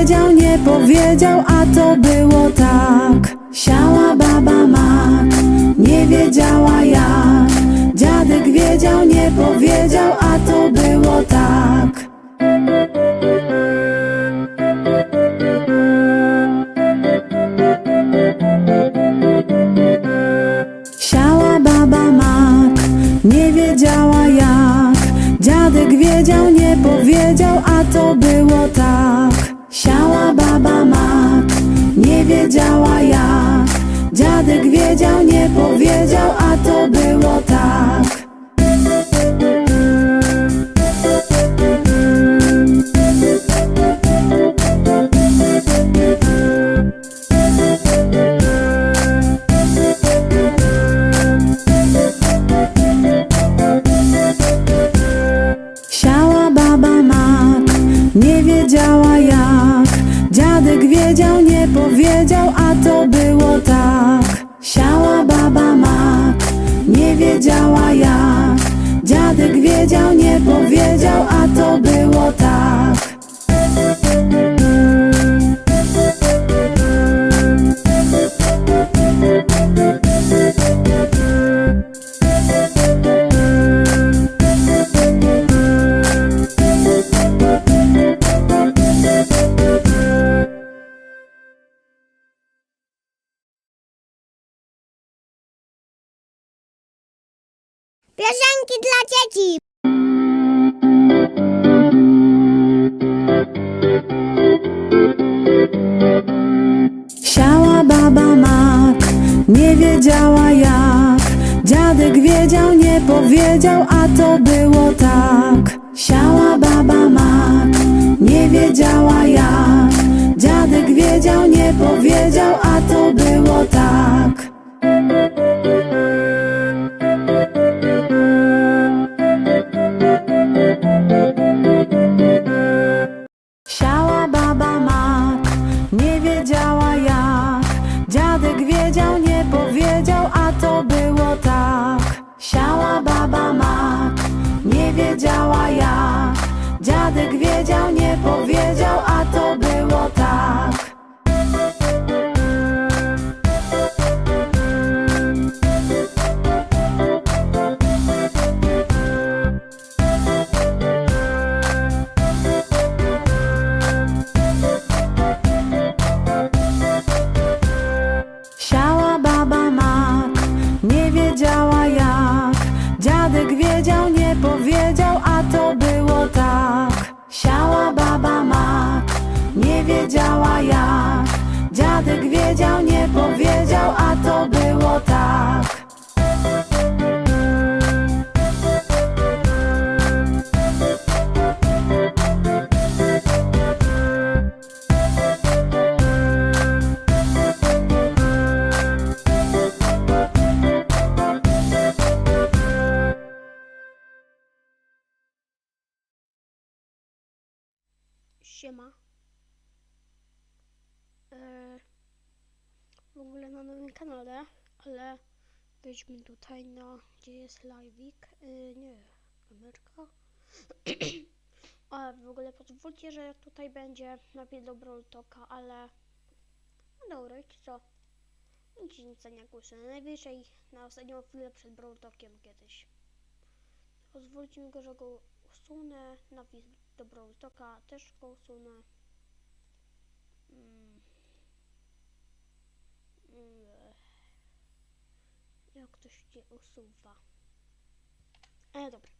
wiedział, nie powiedział, a to było tak. Siała baba mak, nie wiedziała jak. Dziadek wiedział, nie powiedział, a to było tak. Siała baba mak, nie wiedziała jak. Dziadek wiedział, nie powiedział, a to było tak. Siała baba mak, nie wiedziała jak. Dziadek wiedział, nie powiedział, a to było tak. Wiedział, nie powiedział, a to było tak. Siała baba mak, nie wiedziała jak. Dziadek wiedział, nie powiedział, a to było tak. Dzieci. Siała baba mak, nie wiedziała jak. Dziadek wiedział, nie powiedział, a to było tak. Siała baba mak, nie wiedziała jak. Dziadek wiedział, nie powiedział, a to było tak. Dziadek wiedział, nie powiedział, a to było tak. Siema. W ogóle na nowym kanale, ale wejdźmy tutaj na gdzie jest live'ik. Eee, nie, kamerka. a w ogóle pozwólcie, że tutaj będzie najpierw do Brawl Talka, ale no dobra, wiecie co? Nic nic nie głoszę. Najwyżej na ostatnią chwilę przed Brawl Talkiem kiedyś. Pozwólcie mi go, że go usunę. Napis do Brawl Talka też go usunę. Mm. Mm. Jak to się usuwa? E, dobra.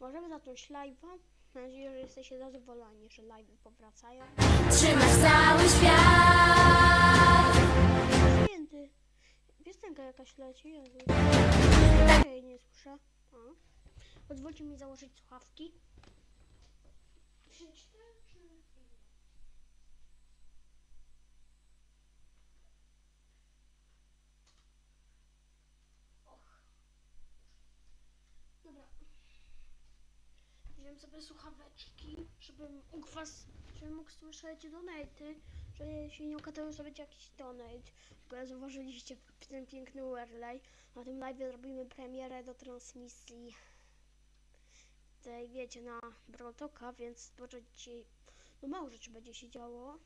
Możemy zacząć live'a. Mam nadzieję, że jesteście zadowoleni, że live'y powracają. Trzymasz cały świat. Święty. Piosenka jakaś leci. Ej, nie słyszę. O. Pozwólcie mi założyć słuchawki. Przeczytam, czy... Och. Dobra. Wziąłem sobie słuchaweczki, żebym mógł was, żebym mógł słyszeć donaty, że się nie okazało, że jakiś donate. Bo zauważyliście ten piękny overlay. Na tym live robimy premierę do transmisji tej wiecie, na Brotoka, więc dużo dzisiaj, no mało rzeczy będzie się działo.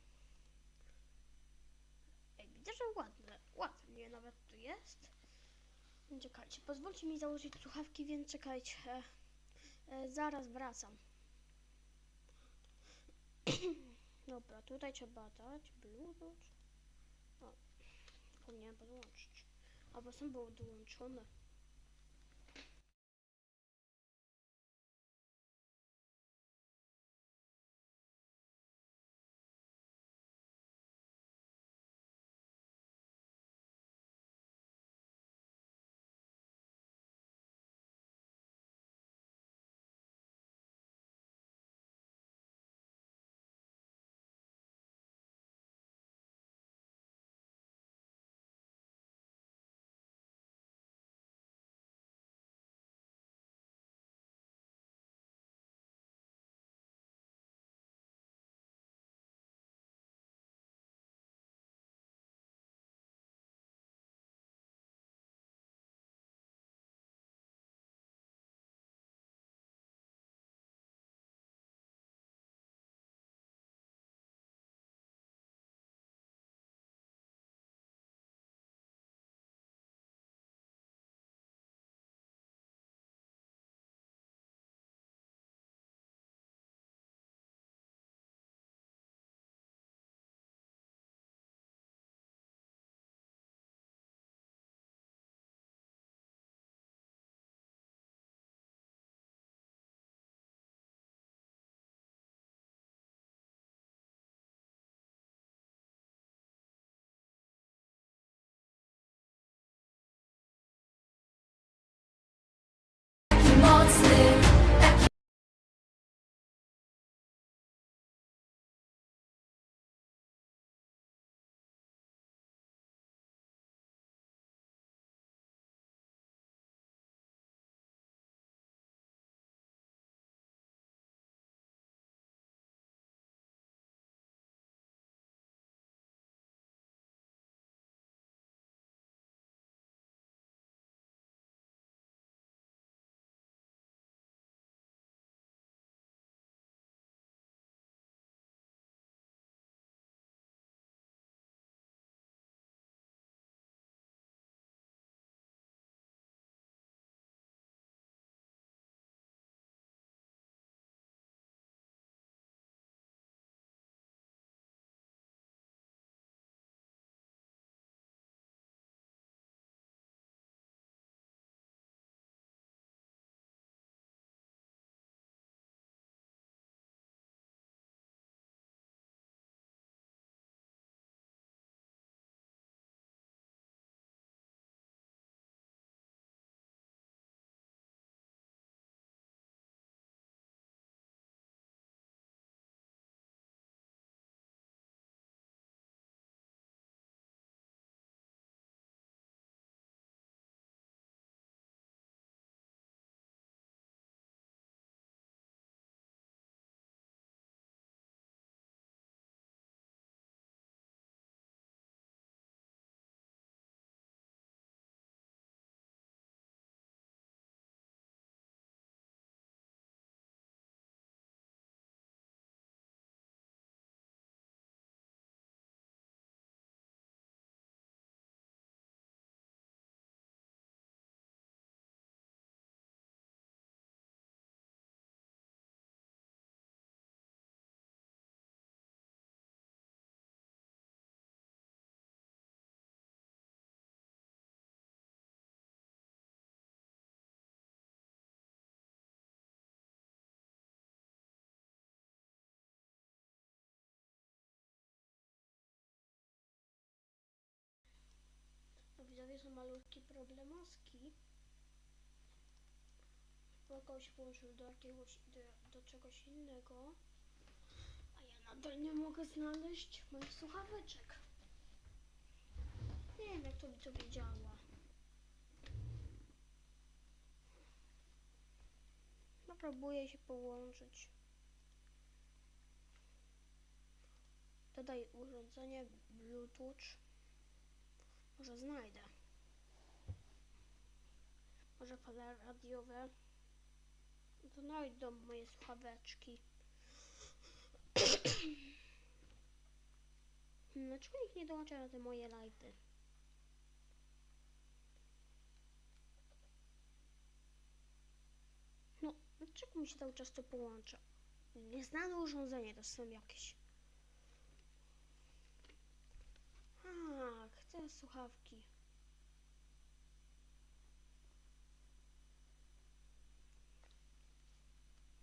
Ej, widzę, że ładne, ładnie nawet tu jest. Czekajcie, pozwólcie mi założyć słuchawki, więc czekajcie. E, zaraz wracam. Dobra, tutaj trzeba dać Bluetooth. O, powinienem podłączyć. Albo są było dołączone. Widzowie są malutki problemaski. Bo kogoś połączył do jakiegoś, do, do czegoś innego. A ja nadal nie mogę znaleźć moich słuchaweczek. Nie wiem jak to widzowie działa. No próbuję się połączyć. Dodaj urządzenie Bluetooth. Może znajdę. Może fale radiowe. Znajdą moje słuchaweczki. Dlaczego nikt nie dołącza na te moje live'y? No, dlaczego mi się cały czas to połącza? Nieznane urządzenie to są jakieś. A, chcę słuchawki.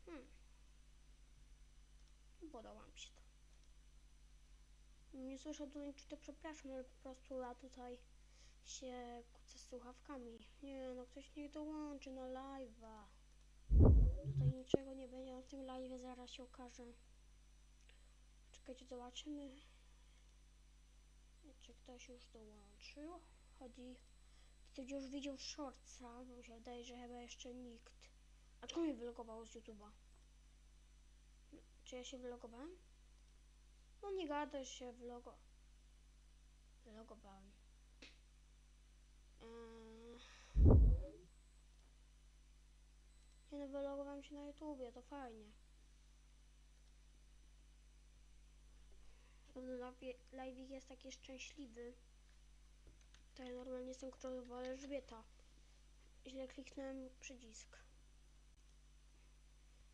Hmm. Podoba mi się to. Nie słyszę tu nic, to przepraszam, ale po prostu ja tutaj się kłócę z słuchawkami. Nie no, ktoś niech dołączy na live'a. Tutaj niczego nie będzie na tym live'ie, zaraz się okaże. Czekajcie, zobaczymy. Czy ktoś już dołączył? Chodzi... Ktoś już widział shortsa, bo się wydaje, że chyba jeszcze nikt. A kto mnie wylogował z YouTube'a? Czy ja się wylogowałem? No nie gadaj się, wylogo... Wylogowałem. Eee... Nie no, wylogowałem się na YouTubie, to fajnie. Live jest taki szczęśliwy. Ja normalnie jestem królowa Elżbieta. Źle kliknąłem przycisk.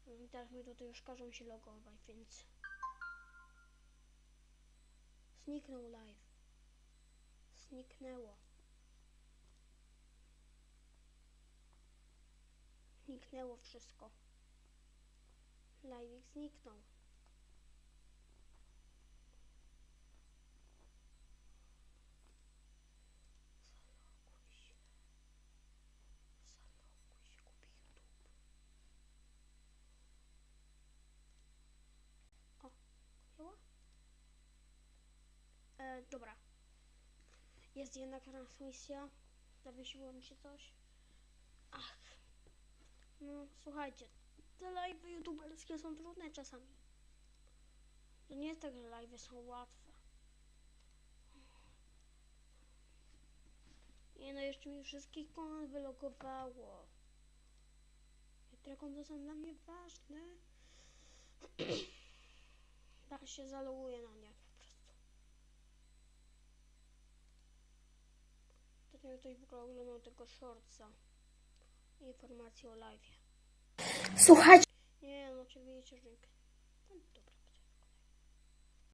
No I teraz mi tutaj już każą się logować, więc... Zniknął live. Zniknęło. Zniknęło wszystko. Live zniknął. Dobra. Jest jednak transmisja. Zawiesiło mi się coś. Ach. No, słuchajcie. Te live youtuberskie są trudne czasami. To nie jest tak, że live są łatwe. Nie no, jeszcze mi wszystkich kont wylogowało. Te konta są dla mnie ważne. Teraz się zaloguję na nie nie ktoś w ogóle oglądał tego shortsa. Informacje o live. Słuchajcie. Nie, no oczywiście, że...